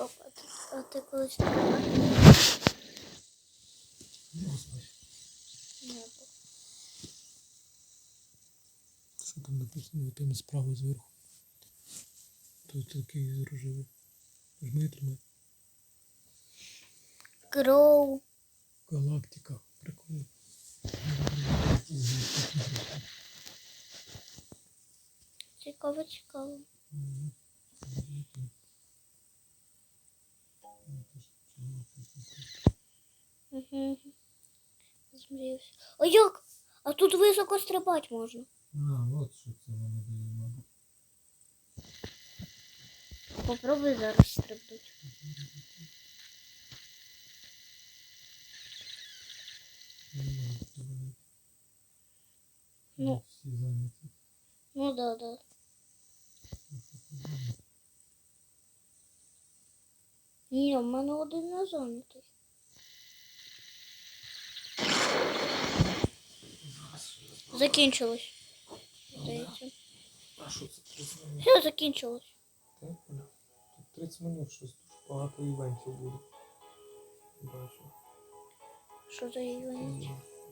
Опа, а ти колись не Це там написано там справа зверху. Тут такий рожевий. Жми, тримай. Гроу. Галактика. Прикольно. Цікаво, цікаво. Угу. Змріявся. А як? А тут високо стрибати можна. А, от що це Попробуй зараз стрибнути. Не можу подивитися. Ну. Всі зайняті. Ну да, да. Ні, в мене один не зайнятий. Закінчилось. Здається. А що це 30 минут? Все, закінчилось. Так, Оля? Тут 30 минут щось дуже багато івентів буде. Бачу. Що за івент?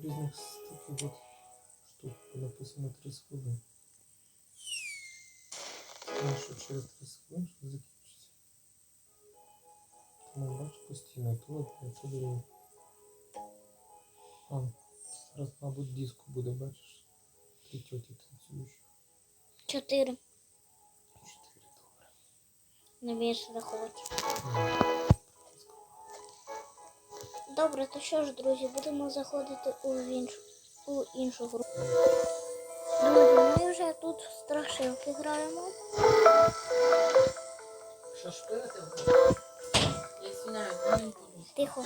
Різних таких от штук написано 30 хвилин. Тому що через 30 хвилин щось закінчиться. Тому бачу постійно то одне, то друге. А, зараз, мабуть, диско буде, бачиш? Три тьоті танцюючі. Чотири. Не вмієш рахувати. Добре, то що ж, друзі, будемо заходити у іншу, у іншу гру. Друзі, ми вже тут в страшилки граємо. Що шпилити? Я звиняюсь, не буду. Тихо.